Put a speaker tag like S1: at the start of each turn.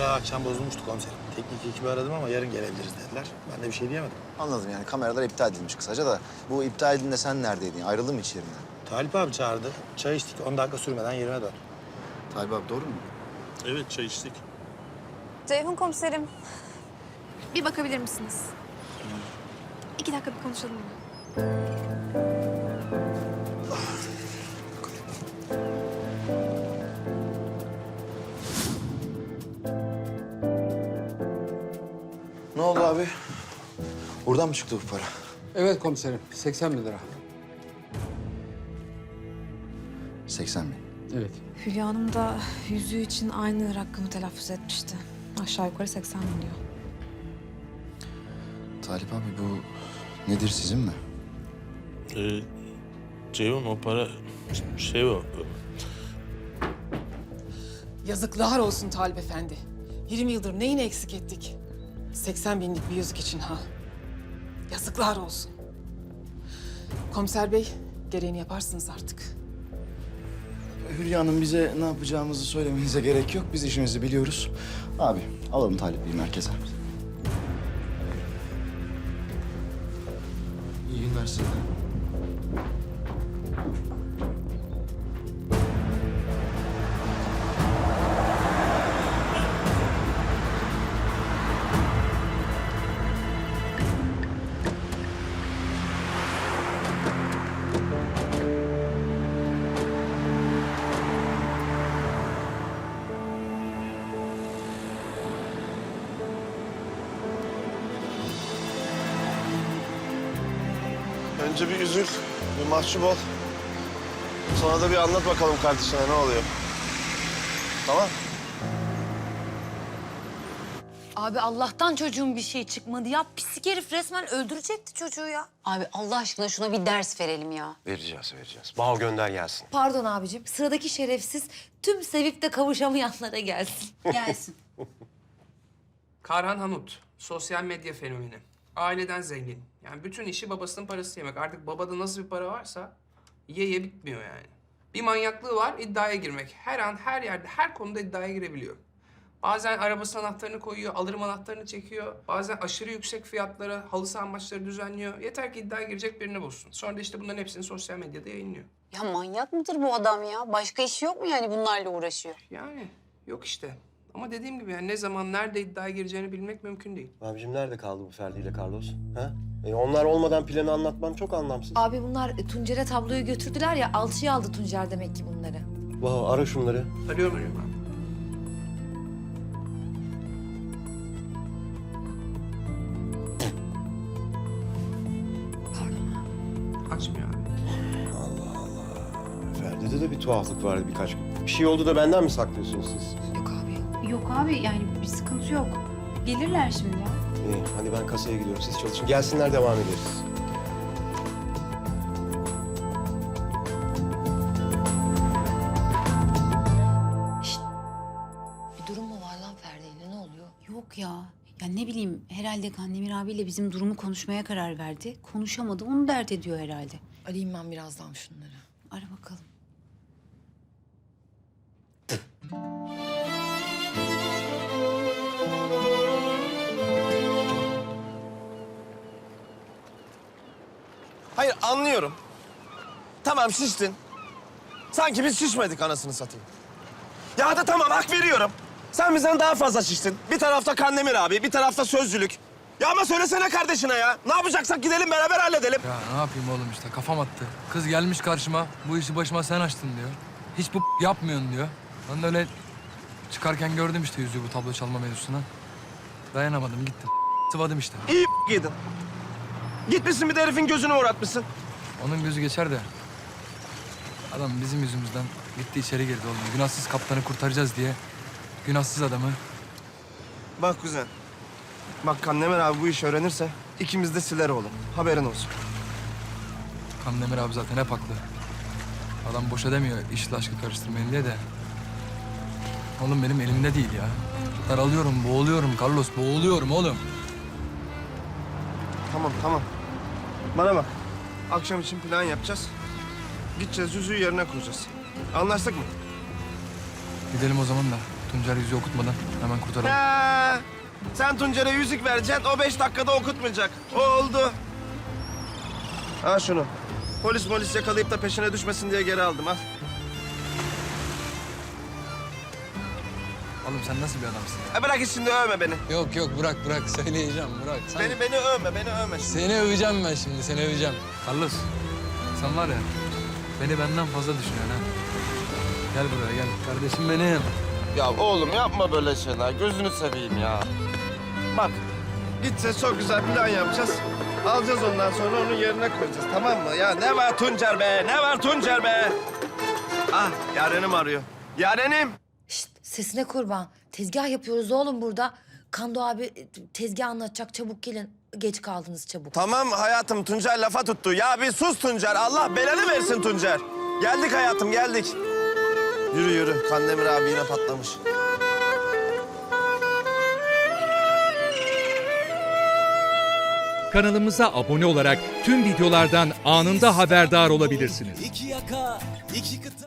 S1: Kamera akşam bozulmuştu komiserim. Teknik ekibi aradım ama yarın gelebiliriz dediler. Ben de bir şey diyemedim.
S2: Anladım yani kameralar iptal edilmiş kısaca da. Bu iptal edildiğinde sen neredeydin? Ayrıldın mı iş yerinden?
S1: Talip abi çağırdı. Çay içtik. 10 dakika sürmeden yerime döndüm.
S2: Talip abi doğru mu?
S3: Evet çay içtik.
S4: Ceyhun komiserim. Bir bakabilir misiniz? İki dakika bir konuşalım mı?
S2: Oldu abi? Buradan mı çıktı bu para?
S5: Evet komiserim. 80 bin lira.
S2: 80 bin.
S5: Evet.
S4: Hülya Hanım da yüzüğü için aynı rakamı telaffuz etmişti. Aşağı yukarı 80 milyon.
S2: Talip abi bu nedir sizin mi?
S3: Ee, Ceyhun o para şey o.
S6: Yazıklar olsun Talip Efendi. 20 yıldır neyini eksik ettik? 80 binlik bir yüzük için ha. Yazıklar olsun. Komiser bey, gereğini yaparsınız artık.
S2: Hülya Hanım bize ne yapacağımızı söylemenize gerek yok. Biz işimizi biliyoruz. Abi alalım Talip Bey'i merkeze. İyi günler size.
S7: Önce bir üzül, bir mahcup ol. Sonra da bir anlat bakalım kardeşine ne oluyor. Tamam.
S8: Abi Allah'tan çocuğun bir şey çıkmadı ya. Pislik herif resmen öldürecekti çocuğu ya. Abi Allah aşkına şuna bir ders verelim ya.
S7: Vereceğiz, vereceğiz. Baho gönder gelsin.
S8: Pardon abicim. Sıradaki şerefsiz tüm sevip de kavuşamayanlara gelsin. Gelsin.
S9: Karhan Hamut, sosyal medya fenomeni. Aileden zengin. Yani bütün işi babasının parası yemek. Artık babada nasıl bir para varsa ye ye bitmiyor yani. Bir manyaklığı var, iddiaya girmek. Her an, her yerde, her konuda iddiaya girebiliyor. Bazen arabasının anahtarını koyuyor, alırım anahtarını çekiyor. Bazen aşırı yüksek fiyatlara halı saha maçları düzenliyor. Yeter ki iddiaya girecek birini bulsun. Sonra da işte bunların hepsini sosyal medyada yayınlıyor.
S8: Ya manyak mıdır bu adam ya? Başka işi yok mu yani bunlarla uğraşıyor?
S9: Yani yok işte. Ama dediğim gibi yani ne zaman, nerede iddiaya gireceğini bilmek mümkün değil.
S7: Abicim nerede kaldı bu Ferdi ile Carlos? Ha? E, onlar olmadan planı anlatman çok anlamsız.
S4: Abi bunlar e, Tuncer'e tabloyu götürdüler ya. Alçıya aldı Tuncer demek ki bunları.
S7: Baho ara şunları.
S9: Arıyorum arıyorum abi. Açmıyor abi.
S7: Ferdi'de de bir tuhaflık vardı birkaç gün. Bir şey oldu da benden mi saklıyorsunuz siz?
S4: Yok abi.
S10: Yani bir sıkıntı yok. Gelirler şimdi ya.
S7: İyi hadi ben kasaya gidiyorum siz çalışın. Gelsinler devam ederiz.
S8: Bir durum mu var lan Ferdi'yle ne oluyor?
S10: Yok ya. Ya ne bileyim herhalde Kandemir abiyle bizim durumu konuşmaya karar verdi. Konuşamadı onu dert ediyor herhalde.
S6: Arayayım ben birazdan şunları.
S10: Ara bakalım.
S7: Hayır anlıyorum. Tamam şiştin. Sanki biz şişmedik anasını satayım. Ya da tamam hak veriyorum. Sen bizden daha fazla şiştin. Bir tarafta Kandemir abi, bir tarafta sözcülük. Ya ama söylesene kardeşine ya. Ne yapacaksak gidelim beraber halledelim.
S11: Ya ne yapayım oğlum işte kafam attı. Kız gelmiş karşıma bu işi başıma sen açtın diyor. Hiç bu yapmıyorsun diyor. Ben de öyle çıkarken gördüm işte yüzüğü bu tablo çalma mevzusuna. Dayanamadım gittim. Sıvadım işte.
S7: İyi yedin. Gitmişsin bir de herifin gözünü uğratmışsın.
S11: Onun gözü geçer de. Adam bizim yüzümüzden gitti içeri girdi oğlum. Günahsız kaptanı kurtaracağız diye. Günahsız adamı.
S7: Bak kuzen. Bak Kandemir abi bu işi öğrenirse ikimiz de siler oğlum. Haberin olsun.
S11: Kandemir abi zaten hep haklı. Adam boşa demiyor işle aşkı karıştırmayın diye de. Oğlum benim elimde değil ya. Daralıyorum, boğuluyorum Carlos, boğuluyorum oğlum.
S7: Tamam tamam. Bana bak. Akşam için plan yapacağız. Gideceğiz yüzüğü yerine koyacağız. Anlaştık mı?
S11: Gidelim o zaman da Tuncer yüzüğü okutmadan hemen kurtaralım.
S7: Ha, sen Tuncer'e yüzük vereceksin, o beş dakikada okutmayacak. O oldu. Al şunu. Polis molis yakalayıp da peşine düşmesin diye geri aldım, al.
S11: Oğlum sen nasıl bir adamsın ya?
S7: E bırak hiç şimdi övme beni.
S11: Yok yok bırak bırak söyleyeceğim bırak. Sen...
S7: Beni beni övme, beni övme.
S11: Seni öveceğim ben şimdi seni öveceğim. Carlos sen var ya beni benden fazla düşünüyorsun ha. Gel buraya gel kardeşim benim.
S7: Ya oğlum yapma böyle şeyler, gözünü seveyim ya. Bak, gideceğiz çok güzel plan yapacağız. Alacağız ondan sonra onun yerine koyacağız, tamam mı? Ya ne var Tuncer be, ne var Tuncer be? Ah, Yarenim arıyor. Yarenim!
S12: Sesine kurban. Tezgah yapıyoruz oğlum burada. Kando abi e, tezgah anlatacak. Çabuk gelin. Geç kaldınız çabuk.
S7: Tamam hayatım, Tuncer lafa tuttu. Ya bir sus Tuncer, Allah belanı versin Tuncer. Geldik hayatım, geldik. Yürü yürü, Kandemir abi yine patlamış.
S13: Kanalımıza abone olarak tüm videolardan anında haberdar olabilirsiniz.
S14: İki yaka, iki kıta.